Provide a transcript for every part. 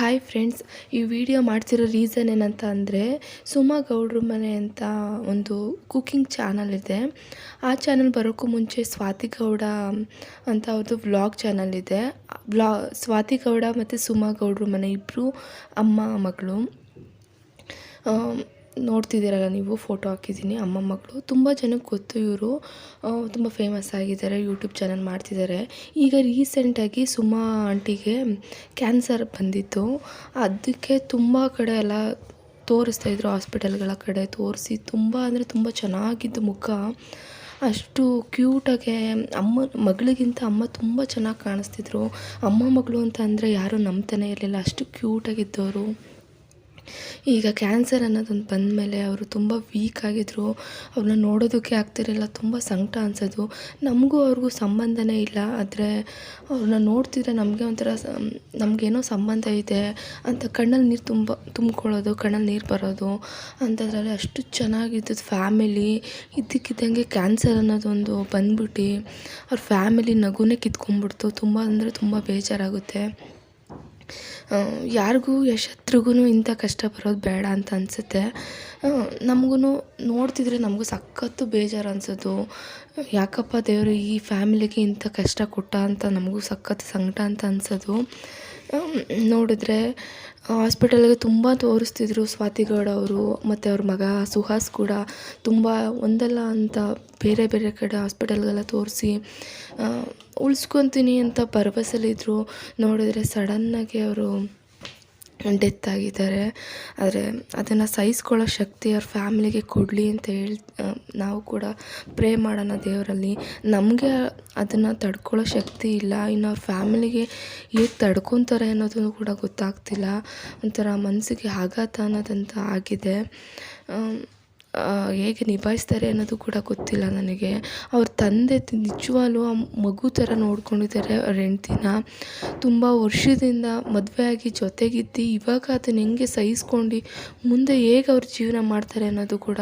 Hi friends ಈ video ಮಾಡ್ತಿರೋ reason ಏನಂತ ಅಂದರೆ ಸುಮಾ ಗೌಡ್ರ ಮನೆ ಅಂತ ಒಂದು ಕುಕ್ಕಿಂಗ್ ಚಾನಲ್ ಇದೆ. ಆ ಚಾನಲ್ ಬರೋಕ್ಕೂ ಮುಂಚೆ ಸ್ವಾತಿ ಗೌಡ ಅಂತ ಅವ್ರದ್ದು ವ್ಲಾಗ್ ಚಾನಲ್ ಇದೆ. ವ್ಲಾ ಸ್ವಾತಿ ಗೌಡ ಮತ್ತು ಸುಮಾ ಗೌಡ್ರ ಮನೆ ಇಬ್ಬರು ಅಮ್ಮ ಮಗಳು. ನೋಡ್ತಿದ್ದೀರಲ್ಲ ನೀವು ಫೋಟೋ ಹಾಕಿದ್ದೀನಿ ಅಮ್ಮ ಮಗಳು ತುಂಬ ಜನಕ್ಕೆ ಗೊತ್ತು ಇವರು. ತುಂಬ ಫೇಮಸ್ ಆಗಿದ್ದಾರೆ ಯೂಟ್ಯೂಬ್ ಚಾನಲ್ ಮಾಡ್ತಿದ್ದಾರೆ. ಈಗ ರೀಸೆಂಟಾಗಿ ಸುಮಾ ಆಂಟಿಗೆ ಕ್ಯಾನ್ಸರ್ ಬಂದಿತ್ತು. ಅದಕ್ಕೆ ತುಂಬ ಕಡೆ ಎಲ್ಲ ತೋರಿಸ್ತಾಯಿದ್ರು ಹಾಸ್ಪಿಟಲ್ಗಳ ಕಡೆ, ತೋರಿಸಿ ತುಂಬ ಅಂದರೆ ತುಂಬ ಚೆನ್ನಾಗಿದ್ದು ಮುಖ. ಅಷ್ಟು ಕ್ಯೂಟಾಗೆ ಅಮ್ಮ, ಮಗಳಿಗಿಂತ ಅಮ್ಮ ತುಂಬ ಚೆನ್ನಾಗಿ ಕಾಣಿಸ್ತಿದ್ರು. ಅಮ್ಮ ಮಗಳು ಅಂತ ಅಂದರೆ ಯಾರೂ ನಂಬ್ತಾನೆ ಇರಲಿಲ್ಲ. ಅಷ್ಟು ಕ್ಯೂಟಾಗಿದ್ದವರು ಈಗ ಕ್ಯಾನ್ಸರ್ ಅನ್ನೋದೊಂದು ಬಂದಮೇಲೆ ಅವರು ತುಂಬ ವೀಕ್ ಆಗಿದ್ದರು ಅವ್ರನ್ನ ನೋಡೋದಕ್ಕೆ ಆಗ್ತಿರಲಿಲ್ಲ ತುಂಬ ಸಂಕಟ ಅನ್ಸೋದು. ನಮಗೂ ಅವ್ರಿಗೂ ಸಂಬಂಧನೇ ಇಲ್ಲ. ಆದರೆ ಅವ್ರನ್ನ ನೋಡ್ತಿದ್ರೆ ನಮಗೆ ಒಂಥರ ನಮಗೇನೋ ಸಂಬಂಧ ಇದೆ ಅಂತ ಕಣ್ಣಲ್ಲಿ ನೀರು ತುಂಬ, ತುಂಬ್ಕೊಳ್ಳೋದು, ಕಣ್ಣಲ್ಲಿ ನೀರು ಬರೋದು. ಅಂಥದ್ರಲ್ಲಿ ಅಷ್ಟು ಚೆನ್ನಾಗಿದ್ದದ್ದು ಫ್ಯಾಮಿಲಿ ಇದ್ದಕ್ಕಿದ್ದಂಗೆ ಕ್ಯಾನ್ಸರ್ ಅನ್ನೋದೊಂದು ಬಂದ್ಬಿಟ್ಟು ಅವ್ರ ಫ್ಯಾಮಿಲಿ ನಗುನೇ ಕಿತ್ಕೊಂಡ್ಬಿಡ್ತು. ತುಂಬ ಅಂದರೆ ತುಂಬ ಬೇಜಾರಾಗುತ್ತೆ. ಯಾರಿಗೂ ಯಶತ್ರಿಗೂ ಇಂಥ ಕಷ್ಟ ಬರೋದು ಬೇಡ ಅಂತ ಅನಿಸುತ್ತೆ. ನಮಗೂ ನೋಡ್ತಿದ್ರೆ ನಮಗೂ ಸಖತ್ತು ಬೇಜಾರು ಅನ್ಸೋದು. ಯಾಕಪ್ಪ ದೇವರು ಈ ಫ್ಯಾಮಿಲಿಗೆ ಇಂಥ ಕಷ್ಟ ಕೊಟ್ಟ ಅಂತ ನಮಗೂ ಸಖತ್ತು ಸಂಕಟ ಅಂತ ಅನ್ಸೋದು. ನೋಡಿದ್ರೆ ಹಾಸ್ಪಿಟಲ್ಗೆ ತುಂಬ ತೋರಿಸ್ತಿದ್ರು ಸ್ವಾತಿಗೌಡ ಅವರು ಮತ್ತು ಅವ್ರ ಮಗ ಸುಹಾಸ್ ಕೂಡ ತುಂಬ ಒಂದಲ್ಲ ಅಂತ ಬೇರೆ ಬೇರೆ ಕಡೆ ಹಾಸ್ಪಿಟಲ್ಗೆಲ್ಲ ತೋರಿಸಿ ಉಳಿಸ್ಕೊತೀನಿ ಅಂತ ಭರವಸೆಲಿದ್ರು. ನೋಡಿದ್ರೆ ಸಡನ್ನಾಗಿ ಅವರು ಡೆತ್ ಆಗಿದ್ದಾರೆ. ಆದರೆ ಅದನ್ನು ಸಹಿಸ್ಕೊಳ್ಳೋ ಶಕ್ತಿ ಅವ್ರ ಫ್ಯಾಮಿಲಿಗೆ ಕೊಡಲಿ ಅಂತ ಹೇಳಿ ನಾವು ಕೂಡ ಪ್ರೇ ಮಾಡೋಣ ದೇವರಲ್ಲಿ. ನಮಗೆ ಅದನ್ನು ತಡ್ಕೊಳ್ಳೋ ಶಕ್ತಿ ಇಲ್ಲ. ಇನ್ನು ಅವ್ರ ಫ್ಯಾಮಿಲಿಗೆ ಹೇಗೆ ತಡ್ಕೊತಾರೆ ಅನ್ನೋದನ್ನು ಕೂಡ ಗೊತ್ತಾಗ್ತಿಲ್ಲ. ಒಂಥರ ಮನಸ್ಸಿಗೆ ಆಘಾತ ಅನ್ನೋದಂತ ಆಗಿದೆ. ಹೇಗೆ ನಿಭಾಯಿಸ್ತಾರೆ ಅನ್ನೋದು ಕೂಡ ಗೊತ್ತಿಲ್ಲ ನನಗೆ. ಅವ್ರ ತಂದೆ ನಿಜವಾಗ್ಲೂ ಆ ಮಗು ಥರ ನೋಡ್ಕೊಂಡಿದ್ದಾರೆ ಅವ್ರ ಹೆಂಡ್ತಿನ. ತುಂಬ ವರ್ಷದಿಂದ ಮದುವೆ ಆಗಿ ಜೊತೆಗಿದ್ದು ಇವಾಗ ಅದನ್ನ ಹೆಂಗೆ ಸಹಿಸ್ಕೊಂಡು ಮುಂದೆ ಹೇಗೆ ಅವ್ರ ಜೀವನ ಮಾಡ್ತಾರೆ ಅನ್ನೋದು ಕೂಡ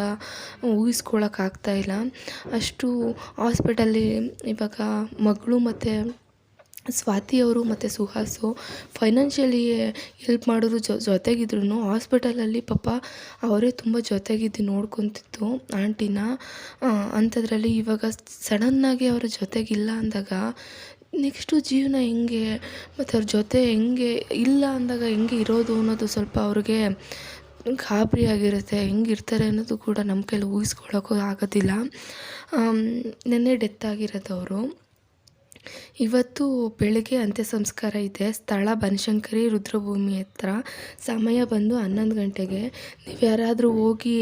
ಊಹಿಸ್ಕೊಳಕ್ಕಾಗ್ತಾಯಿಲ್ಲ ಅಷ್ಟು ಹಾಸ್ಪಿಟಲ್ಲಿ ಇವಾಗ ಮಗಳು ಮತ್ತು ಸ್ವಾತಿ ಅವರು ಮತ್ತು ಸುಹಾಸು ಫೈನಾನ್ಷಿಯಲಿ ಹೆಲ್ಪ್ ಮಾಡೋರು ಜೊತೆಗಿದ್ರು ಹಾಸ್ಪಿಟಲಲ್ಲಿ ಪಾಪ ಅವರೇ ತುಂಬ ಜೊತೆಗಿದ್ದು ನೋಡ್ಕೊತಿತ್ತು ಆಂಟಿನ ಅಂಥದ್ರಲ್ಲಿ ಇವಾಗ ಸಡನ್ನಾಗಿ ಅವರ ಜೊತೆಗಿಲ್ಲ ಅಂದಾಗ ನೆಕ್ಸ್ಟು ಜೀವನ ಹೆಂಗೆ, ಮತ್ತು ಅವ್ರ ಜೊತೆ ಹೆಂಗೆ, ಇಲ್ಲ ಅಂದಾಗ ಹೆಂಗೆ ಇರೋದು ಅನ್ನೋದು ಸ್ವಲ್ಪ ಅವ್ರಿಗೆ ಗಾಬರಿ ಆಗಿರುತ್ತೆ ಹೆಂಗಿರ್ತಾರೆ ಅನ್ನೋದು ಕೂಡ ನಮ್ಮ ಕೈಲಿ ಊಹಿಸ್ಕೊಳ್ಳೋಕ್ಕೂ ಆಗೋದಿಲ್ಲ. ನೆನ್ನೆ ಡೆತ್ ಆಗಿರೋದು ಅವರು. ಇವತ್ತು ಬೆಳಗ್ಗೆ ಅಂತ್ಯ ಸಂಸ್ಕಾರ ಇದೆ. ಸ್ಥಳ ಬನಶಂಕರಿ ರುದ್ರಭೂಮಿ ಹತ್ರ. ಸಮಯ ಬಂದು ಹನ್ನೊಂದು ಗಂಟೆಗೆ. ನೀವು ಯಾರಾದರೂ ಹೋಗಿ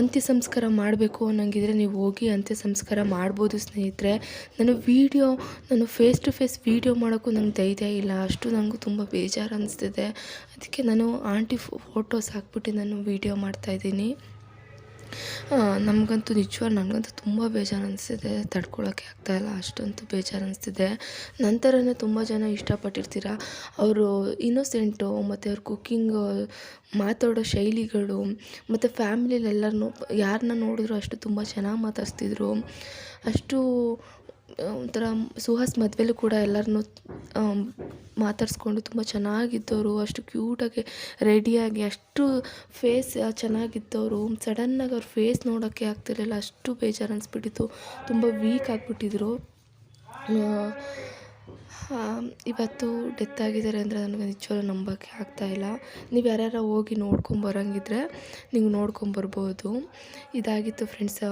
ಅಂತ್ಯ ಸಂಸ್ಕಾರ ಮಾಡಬೇಕು ಅನ್ನೋಂಗಿದ್ರೆ ನೀವು ಹೋಗಿ ಅಂತ್ಯ ಸಂಸ್ಕಾರ ಮಾಡ್ಬೋದು ಸ್ನೇಹಿತರೆ. ನಾನು ವೀಡಿಯೋ, ನಾನು ಫೇಸ್ ಟು ಫೇಸ್ ವೀಡಿಯೋ ಮಾಡೋಕ್ಕೂ ನಂಗೆ ಧೈರ್ಯ ಇಲ್ಲ. ಅಷ್ಟು ನನಗೂ ತುಂಬ ಬೇಜಾರು ಅನಿಸ್ತಿದೆ. ಅದಕ್ಕೆ ನಾನು ಆಂಟಿ ಫೋಟೋಸ್ ಹಾಕ್ಬಿಟ್ಟು ನಾನು ವೀಡಿಯೋ ಮಾಡ್ತಾಯಿದ್ದೀನಿ ನಮಗಂತೂ ನಿಜವಾಗ್ ನನಗಂತೂ ತುಂಬ ಬೇಜಾರು ಅನಿಸ್ತಿದೆ ತಡ್ಕೊಳ್ಳೋಕ್ಕೆ ಆಗ್ತಾಯಿಲ್ಲ ಅಷ್ಟಂತೂ ಬೇಜಾರು ಅನಿಸ್ತಿದೆ ನಂತರನೇ ತುಂಬ ಜನ ಇಷ್ಟಪಟ್ಟಿರ್ತೀರ. ಅವರು ಇನ್ನೋಸೆಂಟು, ಮತ್ತು ಅವ್ರ ಕುಕ್ಕಿಂಗ್, ಮಾತಾಡೋ ಶೈಲಿಗಳು, ಮತ್ತು ಫ್ಯಾಮಿಲಿಲಿ ಎಲ್ಲರನ್ನೂ ಯಾರನ್ನ ನೋಡಿದ್ರು ಅಷ್ಟು ತುಂಬ ಚೆನ್ನಾಗಿ ಮಾತಾಡ್ಸ್ತಿದ್ರು. ಅಷ್ಟು ಒಂಥರ ಸುಹಾಸ್ ಮದುವೆಲೂ ಕೂಡ ಎಲ್ಲರನ್ನೂ ಮಾತಾಡಿಸ್ಕೊಂಡು ತುಂಬ ಚೆನ್ನಾಗಿದ್ದವರು, ಅಷ್ಟು ಕ್ಯೂಟಾಗಿ ರೆಡಿಯಾಗಿ ಅಷ್ಟು ಫೇಸ್ ಚೆನ್ನಾಗಿದ್ದವರು ಸಡನ್ನಾಗಿ ಅವ್ರ ಫೇಸ್ ನೋಡೋಕ್ಕೆ ಆಗ್ತಿರಲಿಲ್ಲ, ಅಷ್ಟು ಬೇಜಾರು ಅನಿಸ್ಬಿಟ್ಟಿತ್ತು ತುಂಬ ವೀಕ್ ಆಗಿಬಿಟ್ಟಿದ್ರು. ಇವತ್ತು ಡೆತ್ ಆಗಿದ್ದಾರೆ ಅಂದರೆ ನನಗೆ ನಿಜವಾಗ್ಲೂ ನಂಬೋಕ್ಕೆ ಆಗ್ತಾಯಿಲ್ಲ ನೀವು ಯಾರ್ಯಾರು ಹೋಗಿ ನೋಡ್ಕೊಂಬರಂಗಿದ್ರೆ ನೀವು ನೋಡ್ಕೊಂಬರ್ಬೋದು ಇದಾಗಿತ್ತು ಫ್ರೆಂಡ್ಸ್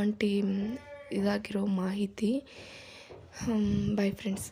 ಆಂಟಿ ಇದಾಗಿರೋ ಮಾಹಿತಿ. Bye friends